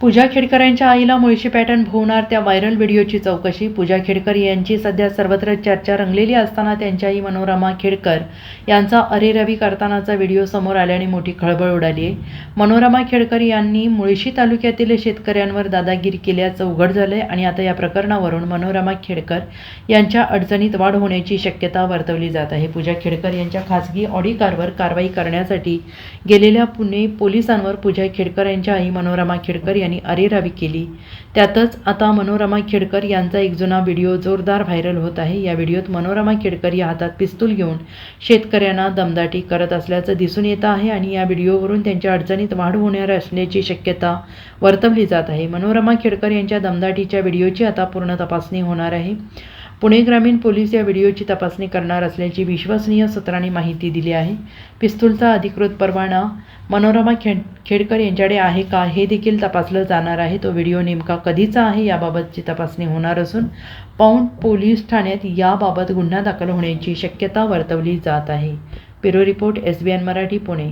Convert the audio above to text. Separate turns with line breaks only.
पूजा खेडकर यांच्या आईला मुळशी पॅटर्न भोवणार त्या व्हायरल व्हिडिओची चौकशी. पूजा खेडकर यांची सध्या सर्वत्र चर्चा रंगलेली असताना त्यांच्या आई मनोरमा खेडकर यांचा अरेरवी करतानाचा व्हिडिओ समोर आल्याने मोठी खळबळ उडाली आहे. मनोरमा खेडकर यांनी मुळशी तालुक्यातील शेतकऱ्यांवर दादागिरी केल्याचं उघड झालंय आणि आता या प्रकरणावरून मनोरमा खेडकर यांच्या अडचणीत वाढ होण्याची शक्यता वर्तवली जात आहे. पूजा खेडकर यांच्या खासगी ऑडी कारवर कारवाई करण्यासाठी गेलेल्या पुणे पोलिसांवर पूजा खेडकर यांच्या आई मनोरमा खेडकर यांनी अरेरावी केली. त्यातच आता मनोरमा खेडकर यांचा एक जुना व्हिडिओ जोरदार व्हायरल होत आहे. या व्हिडिओत मनोरमा खेडकर या हातात पिस्तूल घेऊन शेतकऱ्यांना दमदाटी करत असल्याचं दिसून येत आहे आणि या व्हिडिओवरून त्यांच्या अडचणीत वाढ होणार असण्याची शक्यता वर्तवली जात आहे. मनोरमा खेडकर यांच्या दमदाटीच्या व्हिडिओची आता पूर्ण तपासणी होणार आहे. पुणे ग्रामीण पोलीस या व्हिडिओची तपासणी करणार असल्याची विश्वसनीय सूत्रांनी माहिती दिली आहे. पिस्तूलचा अधिकृत परवाना मनोरमा खेड खेडकर यांच्याकडे आहे का हे देखील तपासलं जाणार आहे. तो व्हिडिओ नेमका कधीचा आहे याबाबतची तपासणी होणार असून पौंड पोलीस ठाण्यात याबाबत गुन्हा दाखल होण्याची शक्यता वर्तवली जात आहे. Bureau report S B N Marathi Pune.